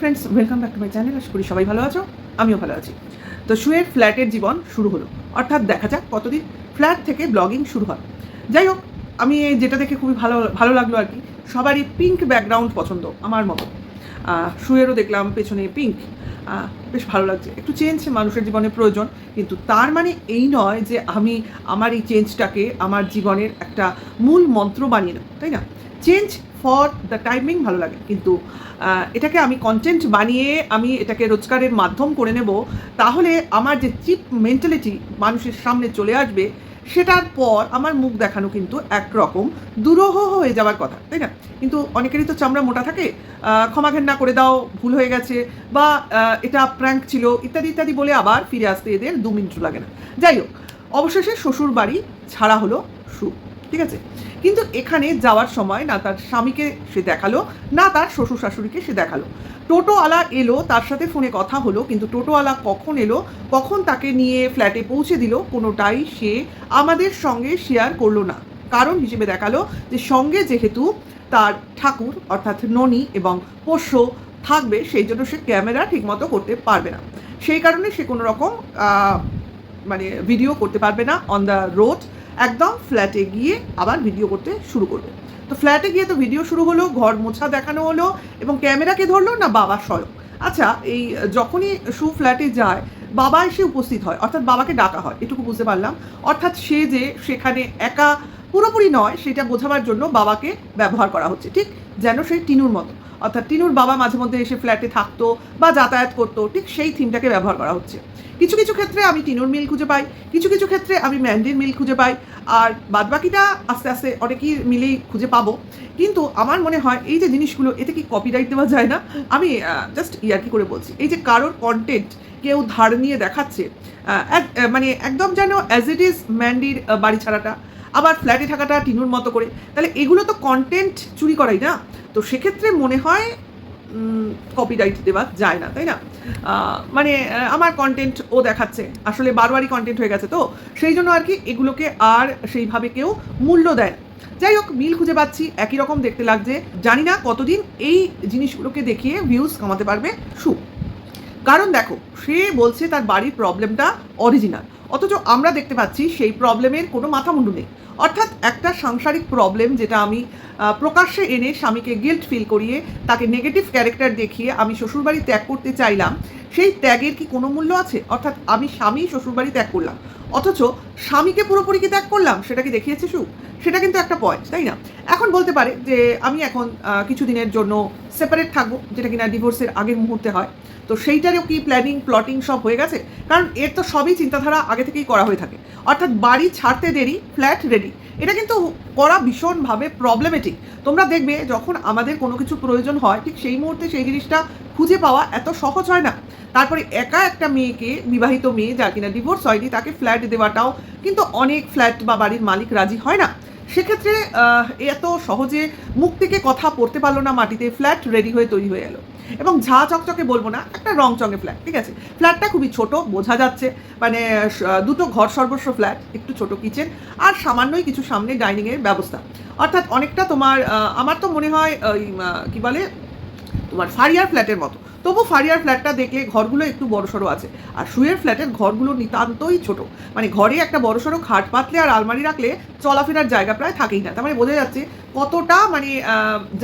Friends welcome back to my channel আশা করি সবাই ভালো আছো? আমিও ভালো আছি। তো শুয়ের ফ্ল্যাটের জীবন শুরু হলো। অর্থাৎ দেখা যাক কতদিন ফ্ল্যাট থেকে ব্লগিং শুরু হয়। যাই হোক, আমি যেটা দেখে খুবই ভালো ভালো লাগল আর কি, সবারই পিঙ্ক ব্যাকগ্রাউন্ড পছন্দ, আমার মতো। শুয়েরও দেখলাম, পেছনে পিঙ্ক বেশ ভালো লাগছে। একটু চেঞ্জ মানুষের জীবনে প্রয়োজন, কিন্তু তার মানে এই নয় যে আমি আমার এই চেঞ্জটাকে আমার জীবনের একটা মূল মন্ত্র বানিয়ে নেব, তাই না? চেঞ্জ ফর দ্য টাইমিং ভালো লাগে। কিন্তু এটাকে আমি কন্টেন্ট বানিয়ে আমি এটাকে রোজগারের মাধ্যম করে নেব, তাহলে আমার যে চিপ মেন্টালিটি মানুষের সামনে চলে আসবে, সেটার পর আমার মুখ দেখানো কিন্তু একরকম দুরূহ হয়ে যাওয়ার কথা, তাই না? কিন্তু অনেকেরই তো চামড়া মোটা থাকে ক্ষমা ঘেন্না করে দাও, ভুল হয়ে গেছে, বা এটা প্র্যাঙ্ক ছিল, ইত্যাদি ইত্যাদি বলে আবার ফিরে আসতে এদের দু মিনিট লাগে না। যাই হোক, অবশেষে শ্বশুর বাড়ি ছাড়া হলো সু ঠিক আছে? কিন্তু এখানে যাওয়ার সময় না তার স্বামীকে সে দেখাল, না তার শ্বশুর শাশুড়িকে সে দেখাল। টোটোওয়ালা এলো, তার সাথে ফোনে কথা হলো, কিন্তু টোটোওয়ালা কখন এলো, কখন তাকে নিয়ে ফ্ল্যাটে পৌঁছে দিল, কোনোটাই সে আমাদের সঙ্গে শেয়ার করল না। কারণ হিসেবে দেখাল যে সঙ্গে যেহেতু তার ঠাকুর, অর্থাৎ ননি এবং পোষ্য থাকবে, সেই জন্য সে ক্যামেরা ঠিকমতো করতে পারবে না। সেই কারণে সে কোনো রকম মানে ভিডিও করতে পারবে না অন দ্য রোড একদম ফ্ল্যাটে গিয়ে আবার ভিডিও করতে শুরু করবে। তো ফ্ল্যাটে গিয়ে তো ভিডিও শুরু হলো, ঘর মোছা দেখানো হলো এবং ক্যামেরাকে ধরলো না বাবা স্বয়ং? আচ্ছা এই যখনই সু ফ্ল্যাটে যায়, বাবা এসে উপস্থিত হয়, অর্থাৎ বাবাকে ডাকা হয়, এটুকু বুঝতে পারলাম। অর্থাৎ সে যে সেখানে একা পুরোপুরি নয়, সেটা বোঝাবার জন্য বাবাকে ব্যবহার করা হচ্ছে, ঠিক? যেন সেই টিনুর মতো। অর্থাৎ টিনুর বাবা মাঝে মধ্যে এসে ফ্ল্যাটে থাকতো বা যাতায়াত করতো, ঠিক সেই থিমটাকে ব্যবহার করা হচ্ছে। কিছু কিছু ক্ষেত্রে আমি টিনুর মিল খুঁজে পাই, কিছু কিছু ক্ষেত্রে আমি ম্যান্ডির মিল খুঁজে পাই। আর বাদবাকিটা আস্তে আস্তে অনেকেই মিলেই খুঁজে পাবো। কিন্তু আমার মনে হয় এই যে জিনিসগুলো, এতে কি কপিরাইট দেওয়া যায় না? আমি জাস্ট ইয়ার্কি করে বলছি। এই যে কারোর কন্টেন্ট কেউ ধার নিয়ে দেখাচ্ছে মানে একদম যেন অ্যাজ ইট ইজ ম্যান্ডির বাড়ি ছাড়াটা, আবার ফ্ল্যাটে থাকাটা টিনুর মতো করে, তাহলে এগুলো তো কন্টেন্ট চুরি করাই না? তো সেক্ষেত্রে মনে হয় কপিরাইট দেওয়া যায় না, তাই না? মানে আমার কন্টেন্ট ও দেখাচ্ছে। আসলে বারবারই কন্টেন্ট হয়ে গেছে তো। সেই জন্য আর কি এগুলোকে আর সেইভাবে কেউ মূল্য দেয় যাই হোক, মিল খুঁজে পাচ্ছি, একই রকম দেখতে লাগছে। জানি না কতদিন এই জিনিসগুলোকে দেখিয়ে ভিউজ কমাতে পারবে সু। কারণ দেখো, সে বলছে তার বাড়ির প্রবলেমটা অরিজিনাল অথচ আমরা দেখতে পাচ্ছি সেই প্রবলেমের কোনো মাথা মুন্ডু নেই। অর্থাৎ একটা সাংসারিক প্রবলেম যেটা আমি প্রকাশ্যে এনে স্বামীকে গিল্ট ফিল করিয়ে তাকে নেগেটিভ ক্যারেক্টার দেখিয়ে আমি শ্বশুরবাড়ি ত্যাগ করতে চাইলাম, সেই ত্যাগের কি কোনো মূল্য আছে? অর্থাৎ আমি স্বামী শ্বশুরবাড়ি ত্যাগ করলাম। অথচ স্বামীকে পুরোপুরি কি ত্যাগ করলাম? সেটা কি দেখিয়েছে সু সেটা কিন্তু একটা পয়েন্ট তাই না? এখন বলতে পারে যে আমি এখন কিছুদিনের জন্য সেপারেট থাকব, যেটা কিনা ডিভোর্সের আগের মুহূর্তে হয়। তো সেইটারও কি প্ল্যানিং প্লটিং সব হয়ে গেছে? কারণ এর তো সবই চিন্তাধারা আগে থেকেই করা হয়ে থাকে। অর্থাৎ বাড়ি ছাড়তে দেরি ফ্ল্যাট রেডি এটা কিন্তু করা ভীষণভাবে প্রবলেমেটিক তোমরা দেখবে যখন আমাদের কোনো কিছু প্রয়োজন হয়, ঠিক সেই মুহূর্তে সেই জিনিসটা খুঁজে পাওয়া এত সহজ হয় না। তারপরে একা একটা মেয়েকে, বিবাহিত মেয়ে যার কিনা ডিভোর্স হয়নি, তাকে ফ্ল্যাট দেওয়াটাও কিন্তু অনেক ফ্ল্যাট বা বাড়ির মালিক রাজি হয় না। সেক্ষেত্রে এত সহজে মুখ থেকে কথা পড়তে পারল না মাটিতে, ফ্ল্যাট রেডি হয়ে তৈরি হয়ে এলো। এবং ঝা চকচকে বলব না, একটা রং চঙে ফ্ল্যাট, ঠিক আছে? ফ্ল্যাটটা খুবই ছোট, বোঝা যাচ্ছে। মানে দুটো ঘর সর্বস্ব ফ্ল্যাট, একটু ছোট কিচেন আর সামান্যই কিছু সামনে ডাইনিংয়ের ব্যবস্থা। অর্থাৎ অনেকটা তোমার আমার তো মনে হয় কি বলে, তোমার ফারিয়ার ফ্ল্যাটের মতো। তবু ফারিয়ার ফ্ল্যাটটা দেখলে ঘরগুলো একটু বড়সড় আছে। আর শুয়ের ফ্ল্যাটের ঘরগুলো নিতান্তই ছোট। মানে ঘরে একটা বড় বড়সড় খাট পাতলে আর আলমারি রাখলে চলাফেরার জায়গা প্রায় থাকেই না। তার মানে বোঝা যাচ্ছে কতটা মানে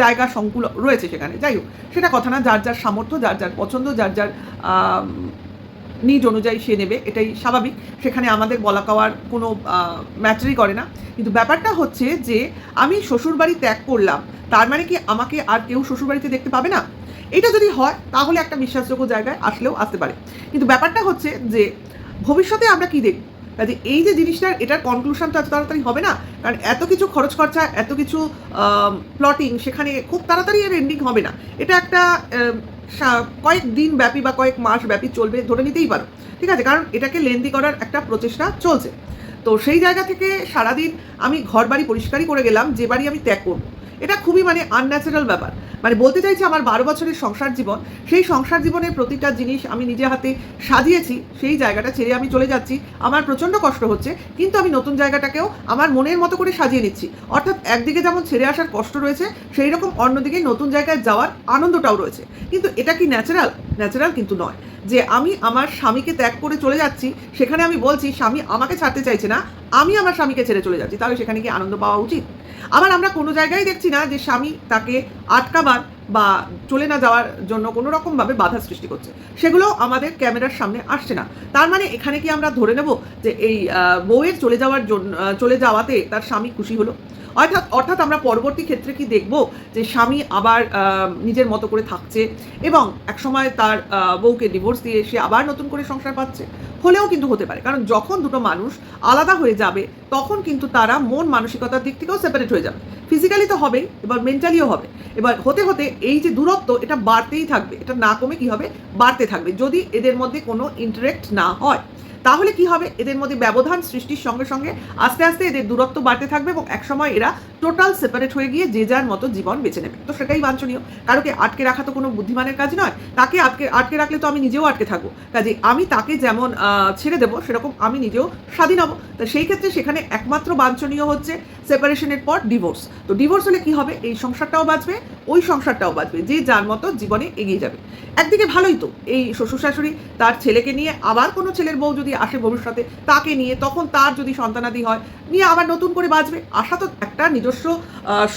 জায়গা সংকুল রয়েছে সেখানে। যাই হোক, সেটা কথা না, যার যার সামর্থ্য, যার যার পছন্দ, যার যার নিজ অনুযায়ী সে নেবে, এটাই স্বাভাবিক। সেখানে আমাদের বলা কওয়ার কোনো ম্যাটারই করে না। কিন্তু ব্যাপারটা হচ্ছে যে, আমি শ্বশুরবাড়ি ত্যাগ করলাম, তার মানে কি আমাকে আর কেউ শ্বশুরবাড়িতে দেখতে পাবে না? এটা যদি হয়, তাহলে একটা বিশ্বাসযোগ্য জায়গায় আসলেও আসতে পারে। কিন্তু ব্যাপারটা হচ্ছে যে, ভবিষ্যতে আমরা কি দেখব? কাজে এই যে জিনিসটার, এটার কনক্লুশন তো এত তাড়াতাড়ি হবে না। কারণ এত কিছু খরচ খরচা, এত কিছু প্লটিং সেখানে খুব তাড়াতাড়ি এর এন্ডিং হবে না। এটা একটা কয়েক দিন ব্যাপী বা কয়েক মাস ব্যাপী চলবে ধরে নিতেই পারো। ঠিক আছে? কারণ এটাকে লেন্দি করার একটা প্রচেষ্টা চলছে। তো সেই জায়গা থেকে সারাদিন আমি ঘর বাড়ি পরিষ্কারই করে গেলাম, যে বাড়ি আমি ত্যাগ করব। এটা খুবই মানে আনন্যাচারাল ব্যাপার। মানে বলতে চাইছি আমার বারো বছরের সংসার জীবন, সেই সংসার জীবনের প্রতিটা জিনিস আমি নিজে হাতে সাজিয়েছি, সেই জায়গাটা ছেড়ে আমি চলে যাচ্ছি। আমার প্রচণ্ড কষ্ট হচ্ছে, কিন্তু আমি নতুন জায়গাটাকেও আমার মনের মতো করে সাজিয়ে নিচ্ছি। অর্থাৎ একদিকে যেমন ছেড়ে আসার কষ্ট রয়েছে সেই রকম অন্যদিকে নতুন জায়গায় যাওয়ার আনন্দটাও রয়েছে। কিন্তু এটা কি ন্যাচারাল ন্যাচারাল কিন্তু নয়। যে আমি আমার স্বামীকে ত্যাগ করে চলে যাচ্ছি, সেখানে আমি বলছি, স্বামী আমাকে ছাড়তে চাইছে না, আমি আমার স্বামীকে ছেড়ে চলে যাচ্ছি, তাহলে সেখানে কি আনন্দ পাওয়া উচিত। আবার আমরা কোনো জায়গায় দেখছি না যে স্বামী তাকে আটকাবার বা চলে না যাওয়ার জন্য কোনো রকমভাবে বাধা সৃষ্টি করছে। সেগুলো আমাদের ক্যামেরার সামনে আসছে না। তার মানে এখানে কি আমরা ধরে নেব যে এই বউয়ের চলে যাওয়ার জন্য চলে যাওয়াতে তার স্বামী খুশি হলো? অর্থাৎ অর্থাৎ আমরা পরবর্তী ক্ষেত্রে কি দেখব যে স্বামী আবার নিজের মতো করে থাকছে এবং একসময় তার বউকে ডিভোর্স দিয়ে সে আবার নতুন করে সংসার পাচ্ছে। হলেও কিন্তু হতে পারে। কারণ যখন দুটো মানুষ আলাদা হয়ে যাবে, তখন কিন্তু তারা মন মানসিকতার দিক থেকেও সেপারেট হয়ে যাবে। ফিজিক্যালি তো হবেই, এবার মেন্টালিও হবে। এবার হতে হতে এই যে দূরত্ব, এটা বাড়তেই থাকবে। এটা না কমে কি হবে? বাড়তে থাকবে। যদি এদের মধ্যে কোনো ইন্টারেক্ট না হয়। তাহলে কি হবে? এদের মধ্যে ব্যবধান সৃষ্টির সঙ্গে সঙ্গে আস্তে আস্তে এদের দূরত্ব বাড়তে থাকবে এবং একসময় এরা টোটাল সেপারেট হয়ে গিয়ে যে যার মতো জীবন বেছে নেবে। তো সেটাই বাঞ্ছনীয়। কারোকে আটকে রাখা তো কোনো বুদ্ধিমানের কাজ নয়। তাকে আটকে আটকে রাখলে তো আমি নিজেও আটকে থাকব। কাজে আমি তাকে যেমন ছেড়ে দেবো, সেরকম আমি নিজেও স্বাধীন হব। তো সেই ক্ষেত্রে সেখানে একমাত্র বাঞ্ছনীয় হচ্ছে সেপারেশনের পর ডিভোর্স। তো ডিভোর্স হলে কি হবে? এই সংসারটাও বাঁচবে, ওই সংসারটাও বাঁচবে, যে যার মতো জীবনে এগিয়ে যাবে। একদিকে ভালোই তো, এই শ্বশুর শাশুড়ি তার ছেলেকে নিয়ে আবার কোনো ছেলের বউ যদি আসে ভবিষ্যতে তাকে নিয়ে, তখন তার যদি সন্তানাদি হয়, নিয়ে আবার নতুন করে বাঁচবে। আশা তো একটা নিজস্ব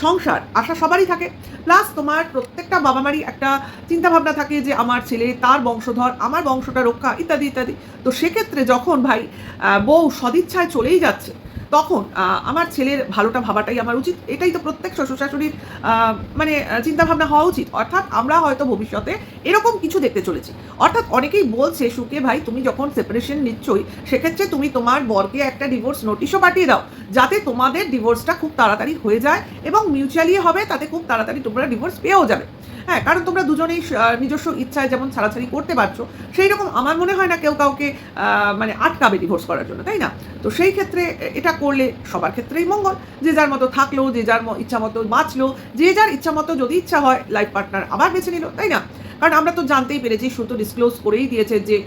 সংসার, আশা সবারই থাকে। প্লাস তোমার প্রত্যেকটা বাবা মারই একটা চিন্তাভাবনা থাকে যে আমার ছেলে, তার বংশধর, আমার বংশটা রক্ষা, ইত্যাদি ইত্যাদি। তো সেক্ষেত্রে যখন ভাই বউ সদিচ্ছায় চলেই যাচ্ছে তখন আমার ছেলের ভালোটা ভাবাটাই আমার উচিত। এটাই তো প্রত্যেক শ্বশুর শাশুড়ির মানে চিন্তাভাবনা হওয়া উচিত। অর্থাৎ আমরা হয়তো ভবিষ্যতে এরকম কিছু দেখতে চলেছি। অর্থাৎ অনেকেই বলছে, সুকে ভাই, তুমি যখন সেপারেশন নিচ্ছই, সেক্ষেত্রে তুমি তোমার বরকে একটা ডিভোর্স নোটিশও পাঠিয়ে দাও, যাতে তোমাদের ডিভোর্সটা খুব তাড়াতাড়ি হয়ে যায় এবং মিউচুয়ালি হবে, তাতে খুব তাড়াতাড়ি তোমরা ডিভোর্স পেয়েও যাবে। হ্যাঁ কারণ তোমরা দুজনেই নিজস্ব ইচ্ছায় যেমন ছাড়াছাড়ি করতে পারছ সেই রকম আমার মনে হয় না কেউ কাউকে মানে আটকাবে ডিভোর্স করার জন্য, তাই না? তো সেই ক্ষেত্রে এটা করলে সবার ক্ষেত্রেই মঙ্গল। যে যার মতো থাকল, যে যার ইচ্ছা মতো বাঁচলো, যে যার ইচ্ছা মতো যদি ইচ্ছা হয় লাইফ পার্টনার আবার বেছে নিল, তাই না? কারণ আমরা তো জানতেই পেরেছি শুধু ডিসক্লোজ করেই দিয়েছে যে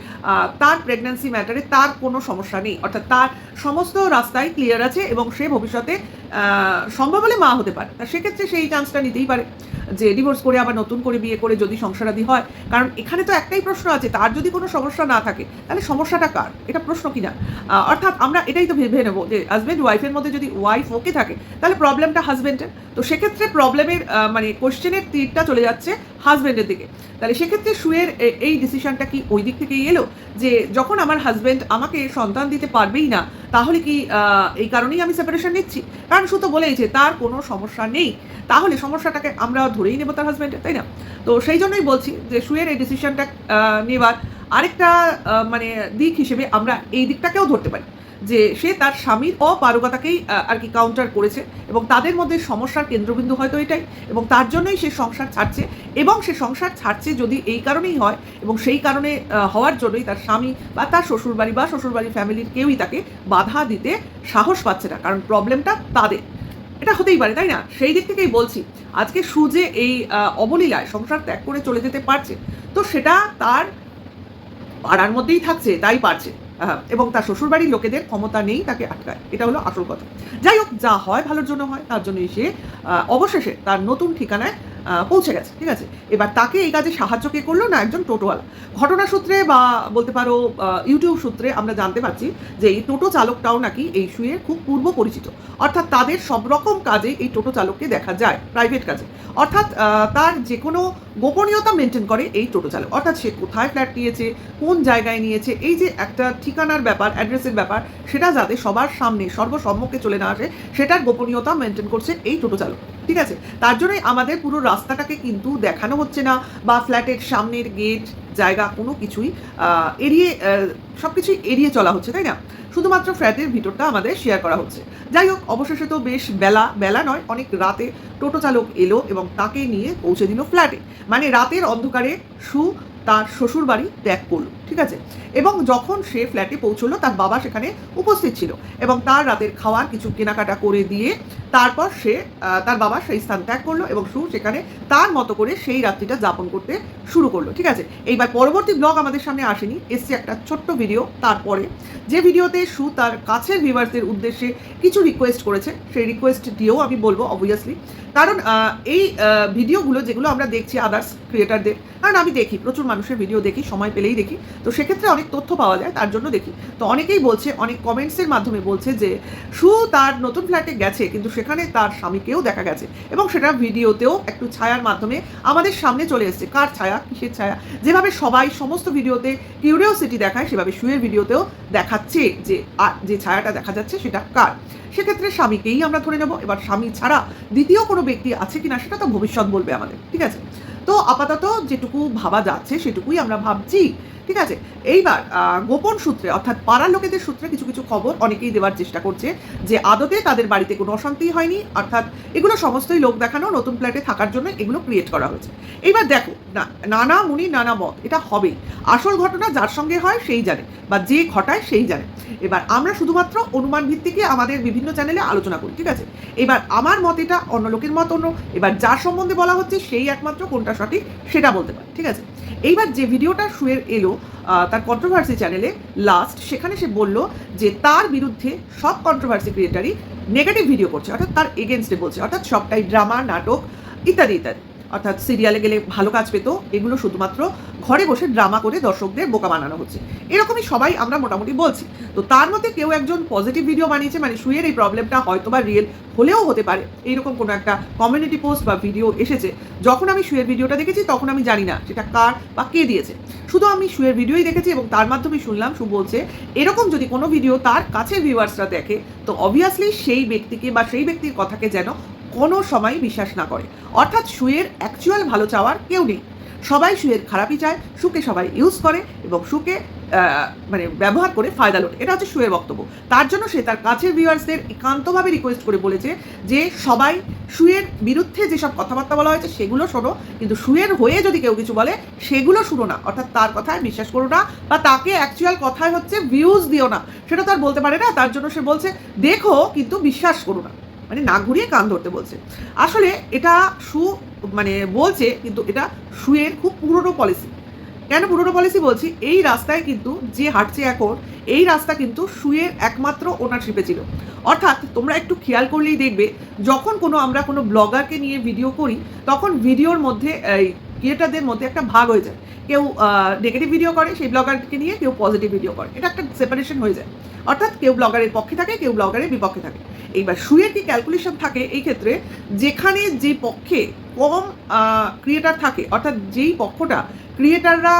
তার প্রেগন্যান্সি ম্যাটারে তার কোনো সমস্যা নেই। অর্থাৎ তার সমস্ত রাস্তাই ক্লিয়ার আছে এবং সে ভবিষ্যতে সম্ভব হলে মা হতে পারে। তা সেক্ষেত্রে সেই চান্সটা নিতেই পারে যে ডিভোর্স করে আবার নতুন করে বিয়ে করে যদি সংসারাদি হয়। কারণ এখানে তো একটাই প্রশ্ন আছে, তার যদি কোনো সমস্যা না থাকে, তাহলে সমস্যাটা কার? এটা প্রশ্ন কিনা? অর্থাৎ আমরা এটাই তো ভেবে নেব যে হাজব্যান্ড ওয়াইফের মধ্যে যদি ওয়াইফ ওকে থাকে, তাহলে প্রবলেমটা হাজব্যান্ডের তো সেক্ষেত্রে প্রবলেমের মানে কোশ্চেনের তীরটা চলে যাচ্ছে হাজব্যান্ডের দিকে। তাহলে সেক্ষেত্রে শুয়ের এই ডিসিশনটা কি ওই দিক থেকেই এলো? যে যখন আমার হাজব্যান্ড আমাকে সন্তান দিতে পারবেই না তাহলে কি এই কারণেই আমি সেপারেশন নিচ্ছি? কারণ সুতো বলেই যে তার কোনো সমস্যা নেই। তাহলে সমস্যাটাকে আমরা ধরেই নেব তার হাজব্যান্ডের তাই না? তো সেই জন্যই বলছি যে শুয়ের এই ডিসিশনটা নেবার আরেকটা মানে দিক হিসেবে আমরা এই দিকটাকেও ধরতে পারি। যে সে তার স্বামীর অপারগতাকেই আর কি কাউন্টার করেছে এবং তাদের মধ্যে সমস্যার কেন্দ্রবিন্দু হয়তো এটাই এবং তার জন্যই সে সংসার ছাড়ছে এবং সে সংসার ছাড়ছে যদি এই কারণেই হয় এবং সেই কারণে হওয়ার জন্যই তার স্বামী বা তার শ্বশুরবাড়ি বা শ্বশুরবাড়ি ফ্যামিলির কেউই তাকে বাধা দিতে সাহস পাচ্ছে না কারণ প্রবলেমটা তাদের। এটা হতেই পারে, তাই না? সেই দিক থেকেই বলছি, আজকে সুজে এই অবলীলায় সংসার ত্যাগ করে চলে যেতে পারছে, তো সেটা তার পাড়ার মধ্যেই থাকছে, তাই পারছে। এবং তার শ্বশুরবাড়ির লোকেদের ক্ষমতা নেই তাকে আটকায়। এটা হলো আসল কথা। যাই হোক, যা হয় ভালোর জন্য হয়, তার জন্যই সে অবশেষে তার নতুন ঠিকানায় পৌঁছে গেছে, ঠিক আছে? এবার তাকে এই কাজে সাহায্য কে করল না একজন টোটোওয়ালা? ঘটনা সূত্রে বা বলতে পারো ইউটিউব সূত্রে আমরা জানতে পারছি যে এই টোটো চালকটাও নাকি এই শুয়ে খুব পূর্ব পরিচিত। অর্থাৎ তাদের সব রকম কাজে এই টোটো চালককে দেখা যায় প্রাইভেট কাজে। অর্থাৎ তার যে কোনো গোপনীয়তা মেনটেন করে এই টোটো চালক। অর্থাৎ সে কোথায় ফ্ল্যাট নিয়েছে, কোন জায়গায় নিয়েছে, এই যে একটা ঠিকানার ব্যাপার অ্যাড্রেসের ব্যাপার, সেটা যাতে সবার সামনে সর্বসম্মুখে চলে না আসে, সেটার গোপনীয়তা মেনটেন করছে এই টোটো চালক। ঠিক আছে? তার জন্যই আমাদের পুরো রাস্তাটাকে কিন্তু দেখানো হচ্ছে না বা ফ্ল্যাটের সামনের গেট, জায়গা কোনো কিছুই এড়িয়ে সব কিছুই এড়িয়ে চলা হচ্ছে, তাই না? শুধুমাত্র ফ্ল্যাটের ভিতরটা আমাদের শেয়ার করা হচ্ছে। যাই হোক, অবশেষে তো বেশ বেলা বেলা নয়, অনেক রাতে টোটো চালক এলো এবং তাকে নিয়ে পৌঁছে দিল ফ্ল্যাটে। মানে রাতের অন্ধকারে সু তার শ্বশুর বাড়ি ত্যাগ করল। ঠিক আছে? এবং যখন সে ফ্ল্যাটে পৌঁছলো, তার বাবা সেখানে উপস্থিত ছিল এবং তার রাতের খাওয়ার কিছু কেনাকাটা করে দিয়ে তারপর সে তার বাবা সেই স্থান ত্যাগ করল এবং সু সেখানে তার মতো করে সেই রাত্রিটা যাপন করতে শুরু করল, ঠিক আছে? এইবার পরবর্তী ব্লগ আমাদের সামনে আসেনি, এসছে একটা ছোট্ট ভিডিও তারপরে। যে ভিডিওতে সু তার কাছের ভিউয়ার্সদের উদ্দেশ্যে কিছু রিকোয়েস্ট করেছে, সেই রিকোয়েস্ট দিয়েও আমি বলব অবভিয়াসলি কারণ এই ভিডিওগুলো যেগুলো আমরা দেখছি আদার্স ক্রিয়েটারদের কারণ আমি দেখি, প্রচুর মানুষের ভিডিও দেখি, সময় পেলেই দেখি। তো সেক্ষেত্রে অনেক তথ্য পাওয়া যায়, তার জন্য দেখি। তো অনেকেই বলছে, অনেক কমেন্টসের মাধ্যমে বলছে যে, সু তার নতুন ফ্ল্যাটে গেছে, কিন্তু সেখানে তার স্বামীকেও দেখা গেছে এবং সেটা ভিডিওতেও একটু ছায়ার মাধ্যমে আমাদের সামনে চলে এসেছে। কার ছায়া? কিসের ছায়া? যেভাবে সবাই সমস্ত ভিডিওতে কিউরিওসিটি দেখায়, সেভাবে শুয়ের ভিডিওতেও দেখাচ্ছে যে যে ছায়াটা দেখা যাচ্ছে সেটা কার? সেক্ষেত্রে স্বামীকেই আমরা ধরে নেব। এবার স্বামী ছাড়া দ্বিতীয় কোনো ব্যক্তি আছে কিনা সেটা তো ভবিষ্যৎ বলবে আমাদের, ঠিক আছে? তো আপাতত যেটুকু ভাবা যাচ্ছে সেটুকুই আমরা ভাবছি, ঠিক আছে? এইবার গোপন সূত্রে, অর্থাৎ পাড়ার লোকেদের সূত্রে কিছু কিছু খবর অনেকেই দেওয়ার চেষ্টা করছে যে আদতে তাদের বাড়িতে কোনো অশান্তি হয়নি, অর্থাৎ এগুলো সমস্তই লোক দেখানো, নতুন ফ্ল্যাটে থাকার জন্য এগুলো ক্রিয়েট করা হয়েছে। এইবার দেখো নানা মুনি, নানা মত, এটা হবেই। আসল ঘটনা যার সঙ্গে হয় সেই জানে, বা যে ঘটায় সেই জানে। এবার আমরা শুধুমাত্র অনুমান ভিত্তিকে আমাদের বিভিন্ন চ্যানেলে আলোচনা করি, ঠিক আছে? এবার আমার মত এটা, অন্য লোকের মত অন্য। এবার যার সম্বন্ধে বলা হচ্ছে, সেই একমাত্র কোনটা সঠিক সেটা বলতে পারে, ঠিক আছে? এইবার যে ভিডিওটা শুয়ে এলো তার কন্ট্রোভার্সি চ্যানেলে লাস্ট সেখানে সে বলল যে তার বিরুদ্ধে সব কন্ট্রোভার্সি ক্রিয়েটারই নেগেটিভ ভিডিও করছে, অর্থাৎ তার এগেনস্টে বলছে, অর্থাৎ সবটাই ড্রামা নাটক, ইত্যাদি ইত্যাদি। অর্থাৎ সিরিয়ালে গেলে ভালো কাজ পেত, এগুলো শুধুমাত্র ঘরে বসে ড্রামা করে দর্শকদের বোকা বানানো হচ্ছে। এরকমই সবাই আমরা মোটামুটি বলছি। তো তার মধ্যে কেউ একজন পজিটিভ ভিডিও বানিয়েছে মানে শুয়ের এই প্রবলেমটা হয়তো বা রিয়েল হলেও হতে পারে। এইরকম কোনো একটা কমিউনিটি পোস্ট বা ভিডিও এসেছে। যখন আমি শুয়ের ভিডিওটা দেখেছি, তখন আমি জানি না সেটা কার বা কে দিয়েছে। শুধু আমি শুয়ের ভিডিওই দেখেছি এবং তার মাধ্যমে শুনলাম, সু বলছে, এরকম যদি কোনো ভিডিও তার কাছে ভিউয়ার্সরা দেখে, তো অবভিয়াসলি সেই ব্যক্তিকে বা সেই ব্যক্তির কথাকে যেন কোনো সময় বিশ্বাস না করে। অর্থাৎ শুয়ের অ্যাকচুয়াল ভালো চাওয়ার কেউ নেই। সবাই শুয়ের খারাপই চায়, সুকে সবাই ইউজ করে এবং সুকে মানে ব্যবহার করে ফায়দা লোটে। এটা হচ্ছে শুয়ের বক্তব্য। তার জন্য সে তার কাছের ভিউয়ার্সদের একান্তভাবে রিকোয়েস্ট করে বলেছে যে সবাই শুয়ের বিরুদ্ধে যেসব কথাবার্তা বলা হয়েছে সেগুলো শোনো। কিন্তু শুয়ের হয়ে যদি কেউ কিছু বলে, সেগুলো শুনো না। অর্থাৎ তার কথায় বিশ্বাস করো না বা তাকে অ্যাকচুয়াল কথায় হচ্ছে ভিউজ দিও না। সেটা তার বলতে পারে না। তার জন্য সে বলছে, দেখো, কিন্তু বিশ্বাস করো না। মানে না ঘুরিয়ে কান ধরতে বলছে। আসলে এটা সু মানে বলছে, কিন্তু এটা শুয়ের খুব পুরনো পলিসি কেন পুরনো পলিসি বলছি? এই রাস্তায় কিন্তু যে হাঁটছে এখন, এই রাস্তা কিন্তু শুয়ের একমাত্র ওনারশিপে ছিল। অর্থাৎ তোমরা একটু খেয়াল করলেই দেখবে, যখন কোনো আমরা কোনো ব্লগারকে নিয়ে ভিডিও করি, তখন ভিডিওর মধ্যে ক্রিয়েটারদের মধ্যে একটা ভাগ হয়ে যায়। কেউ নেগেটিভ ভিডিও করে, সেই ব্লগারকে নিয়ে কেউ পজিটিভ ভিডিও করে। এটা একটা সেপারেশন হয়ে যায়। অর্থাৎ কেউ ব্লগারের পক্ষে থাকে, কেউ ব্লগারের বিপক্ষে থাকে। এইবার শুয়ের কি ক্যালকুলেশন থাকে, এই ক্ষেত্রে যেখানে যে পক্ষে কম ক্রিয়েটার থাকে, অর্থাৎ যেই পক্ষটা ক্রিয়েটাররা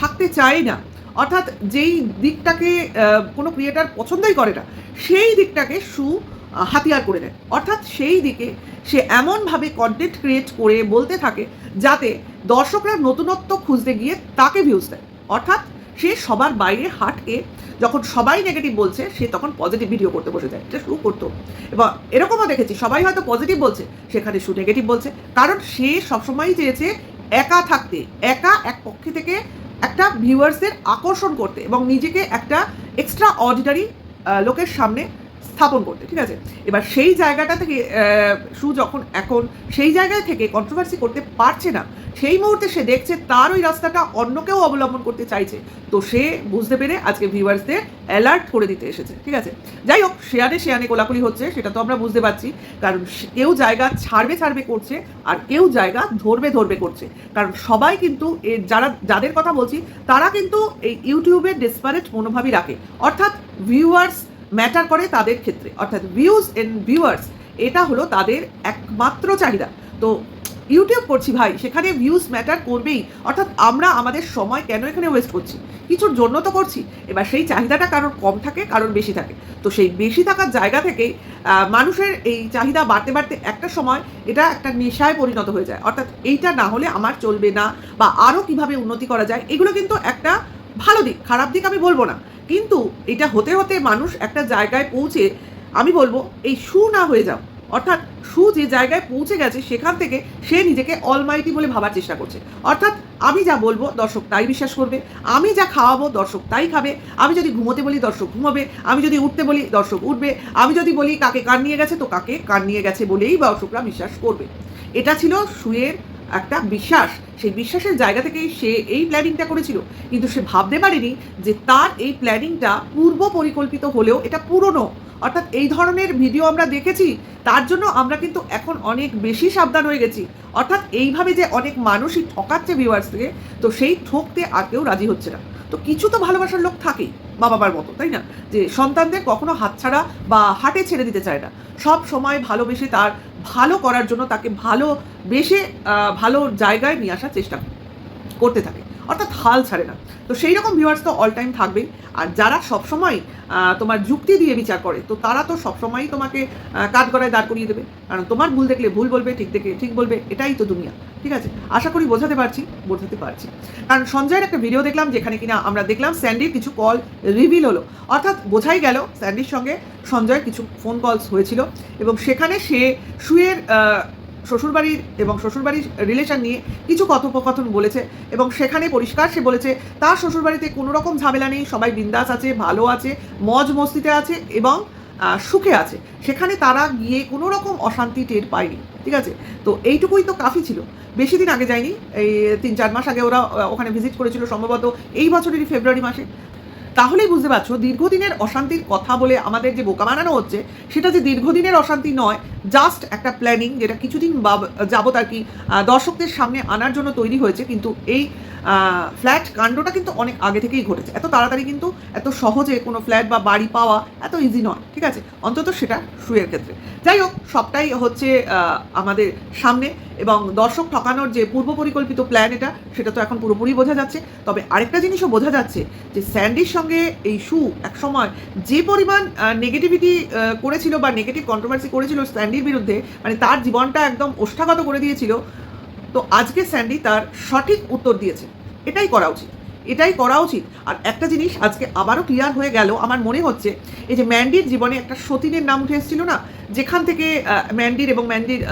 থাকতে চায় না, অর্থাৎ যেই দিকটাকে কোনো ক্রিয়েটার পছন্দই করে না, সেই দিকটাকে সু হাতিয়ার করে নেয়। অর্থাৎ সেই দিকে সে এমনভাবে কন্টেন্ট ক্রিয়েট করে বলতে থাকে যাতে দর্শকরা নতুনত্ব খুঁজতে গিয়ে তাকে ভিউজ দেয়। অর্থাৎ সে সবার বাইরে হাটকে যখন সবাই নেগেটিভ বলছে, সে তখন পজিটিভ ভিডিও করতে বসে যায়। এটা শু করতো। এবং এরকমও দেখেছি, সবাই হয়তো পজিটিভ বলছে, সেখানে শু নেগেটিভ বলছে। কারণ সে সবসময়ই চেয়েছে একা থাকতে, একা এক পক্ষে থেকে একটা ভিউয়ার্সদের আকর্ষণ করতে এবং নিজেকে একটা এক্সট্রা অর্ডিনারি লোকের সামনে স্থাপন করতে, ঠিক আছে? এবার সেই জায়গাটা থেকে সু যখন এখন সেই জায়গায় থেকে কন্ট্রোভার্সি করতে পারছে না, সেই মুহূর্তে সে দেখছে তার ওই রাস্তাটা অন্য কেউ অবলম্বন করতে চাইছে। তো সে বুঝতে পেরে আজকে ভিউয়ার্সদের অ্যালার্ট করে দিতে এসেছে, ঠিক আছে? যাই হোক, শেয়ানে শেয়ানে কোলাকুলি হচ্ছে, সেটা তো আমরা বুঝতে পারছি। কারণ কেউ জায়গা ছাড়বে ছাড়বে করছে, আর কেউ জায়গা ধরবে ধরবে করছে। কারণ সবাই কিন্তু এ, যারা, যাদের কথা বলছি, তারা কিন্তু এই ইউটিউবে ডেসপারেট মনোভাবই রাখে। অর্থাৎ ভিউয়ার্স ম্যাটার করে তাদের ক্ষেত্রে। অর্থাৎ ভিউজ এন্ড ভিউয়ার্স এটা হলো তাদের একমাত্র চাহিদা। তো ইউটিউব করছি ভাই সেখানে ভিউজ ম্যাটার করবেই। অর্থাৎ আমরা আমাদের সময় কেন এখানে ওয়েস্ট করছি? কিছুর জন্য তো করছি। এবার সেই চাহিদাটা কারোর কম থাকে কারোর বেশি থাকে। তো সেই বেশি থাকার জায়গা আহ, মানুষের এই চাহিদা বাড়তে বাড়তে একটা সময় এটা একটা নেশায় পরিণত হয়ে যায়। অর্থাৎ এইটা না হলে আমার চলবে না বা আরও কীভাবে উন্নতি করা যায় এগুলো কিন্তু একটা ভালো দিক, খারাপ দিক আমি বলব না। কিন্তু এটা হতে হতে মানুষ একটা জায়গায় পৌঁছে, আমি বলব এই সু না হয়ে যাও। অর্থাৎ সু যে জায়গায় পৌঁছে গেছে, সেখান থেকে সে নিজেকে অলমাইটি বলে ভাবার চেষ্টা করছে। অর্থাৎ আমি যা বলব দর্শক তাই বিশ্বাস করবে, আমি যা খাওয়াবো দর্শক তাই খাবে, আমি যদি ঘুমোতে বলি দর্শক ঘুমাবে, আমি যদি উঠতে বলি দর্শক উঠবে, আমি যদি বলি কাকে কান নিয়ে গেছে তো কাকে কান নিয়ে গেছে বলেই দর্শকরা বিশ্বাস করবে। এটা ছিল সুয়ের একটা বিশ্বাস, সেই বিশ্বাসের জায়গা থেকেই সে এই প্ল্যানিংটা করেছিল। কিন্তু সে ভাবতে পারেনি যে তার এই প্ল্যানিংটা পূর্ব পরিকল্পিত হলেও এটা পুরনো। অর্থাৎ এই ধরনের ভিডিও আমরা দেখেছি, তার জন্য আমরা কিন্তু এখন অনেক বেশি সাবধান হয়ে গেছি। অর্থাৎ এইভাবে যে অনেক মানুষই ঠকাচ্ছে ভিউয়ার্সকে তো সেই ঠকতে আর কেউ রাজি হচ্ছে না। তো কিছু তো ভালোবাসার লোক থাকেই মা বাবার মতো, তাই না? যে সন্তানদের কখনো হাতছাড়া বা হাটে ছেড়ে দিতে চায় না। সব সময় ভালোবেসে তার ভালো করার জন্য তাকে ভালো বেশে ভালো জায়গায় নিয়ে আসার চেষ্টা করতে থাকে। অর্থাৎ হাল ছাড়ে না। তো সেই রকম ভিউয়ার্স তো অল টাইম থাকবেই। আর যারা সবসময় তোমার যুক্তি দিয়ে বিচার করে তো তারা তো সবসময়ই তোমাকে কাঠ গড়ায় দাঁড় করিয়ে দেবে। কারণ তোমার ভুল দেখলে ভুল বলবে ঠিক দেখে ঠিক বলবে এটাই তো দুনিয়া। ঠিক আছে? আশা করি বোঝাতে পারছি বোঝাতে পারছি। কারণ সঞ্জয়ের একটা ভিডিও দেখলাম যেখানে কিনা আমরা দেখলাম স্যান্ডির কিছু কল রিভিল হলো। অর্থাৎ বোঝাই গেল স্যান্ডির সঙ্গে সঞ্জয়ের কিছু ফোন কলস হয়েছিল। এবং সেখানে সে আহ, শ্বশুরবাড়ির এবং শ্বশুরবাড়ির রিলেশন নিয়ে কিছু কথোপকথন বলেছে এবং সেখানে পরিষ্কার সে বলেছে, তার শ্বশুরবাড়িতে কোনো রকম ঝামেলা নেই, সবাই বিন্দাস আছে, ভালো আছে, মজ মস্তিতে আছে এবং সুখে আছে। সেখানে তারা গিয়ে কোনো রকম অশান্তি টের পায়নি, ঠিক আছে? তো এইটুকুই তো কাফি ছিল। বেশি দিন আগে যায়নি, এই তিন চার মাস আগে ওরা ওখানে ভিজিট করেছিল সম্ভবত এই বছরেরই ফেব্রুয়ারি মাসে। তাহলেই বুঝতে পারছ, দীর্ঘদিনের অশান্তির কথা বলে আমাদের যে বোকা বানানো হচ্ছে, সেটা যে দীর্ঘদিনের অশান্তি নয় জাস্ট একটা প্ল্যানিং যেটা কিছুদিন যাবত আর কি দর্শকদের সামনে আনার জন্য তৈরি হয়েছে, কিন্তু এই ফ্ল্যাট কাণ্ডটা কিন্তু অনেক আগে থেকেই ঘটেছে। এত তাড়াতাড়ি কিন্তু এত সহজে কোনো ফ্ল্যাট বা বাড়ি পাওয়া এত ইজি নয়, ঠিক আছে? অন্তত সেটা শুয়ের ক্ষেত্রে। যাই হোক, সবটাই হচ্ছে আমাদের সামনে এবং দর্শক ঠকানোর যে পূর্ব পরিকল্পিত প্ল্যান এটা, সেটা তো এখন পুরোপুরি বোঝা যাচ্ছে। তবে আরেকটা জিনিসও বোঝা যাচ্ছে যে স্যান্ডির সঙ্গে এই শু একসময় যে পরিমাণ নেগেটিভিটি করেছিল বা নেগেটিভ কন্ট্রোভার্সি করেছিল স্যান্ডির বিরুদ্ধে মানে তার জীবনটা একদম ওষ্ঠাগত করে দিয়েছিল। তো আজকে স্যান্ডি তার সঠিক উত্তর দিয়েছে। এটাই করা উচিত। এটাই করা উচিত। আর একটা জিনিস আজকে আবারও ক্লিয়ার হয়ে গেল, আমার মনে হচ্ছে, এই যে ম্যান্ডির জীবনে একটা সতীনের নাম উঠে এসেছিল না, যেখান থেকে ম্যান্ডির এবং ম্যান্ডির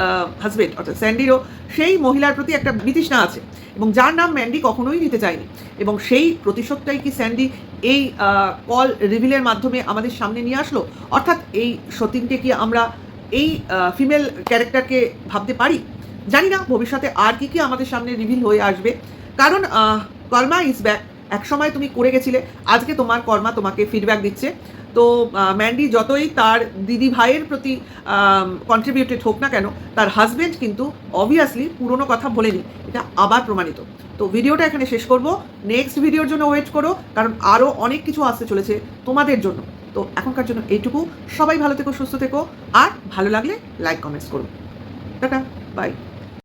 হাজবেন্ড অর্থাৎ স্যান্ডিরও সেই মহিলার প্রতি একটা বিতৃষ্ণা আছে। এবং যার নাম ম্যান্ডি কখনোই নিতে চায়নি। এবং সেই প্রতিশোধটাই কি স্যান্ডি এই কল রিভিলের মাধ্যমে আমাদের সামনে নিয়ে আসলো? অর্থাৎ এই সতীনকে কি আমরা এই ফিমেল ক্যারেক্টারকে ভাবতে পারি? জানি না, ভবিষ্যতে আর কি কি আমাদের সামনে রিভিল হয়ে আসবে। কারণ কর্মা ইজ ব্যাক এক সময় তুমি করে গেছিলে, আজকে তোমার কর্মা তোমাকে ফিডব্যাক দিচ্ছে। তো ম্যান্ডি যতই তার দিদি ভাইয়ের প্রতি কন্ট্রিবিউটেড হোক না কেন, তার হাজবেন্ড কিন্তু অবভিয়াসলি পুরনো কথা বলেনি। এটা আবার প্রমাণিত। তো ভিডিওটা এখানে শেষ করব। নেক্সট ভিডিওর জন্য ওয়েট করো, কারণ আরও অনেক কিছু আসতে চলেছে তোমাদের জন্য। তো এখনকার জন্য এইটুকু। সবাই ভালো থেকো, সুস্থ থেকো, আর ভালো লাগলে লাইক কমেন্টস করো। Tata bye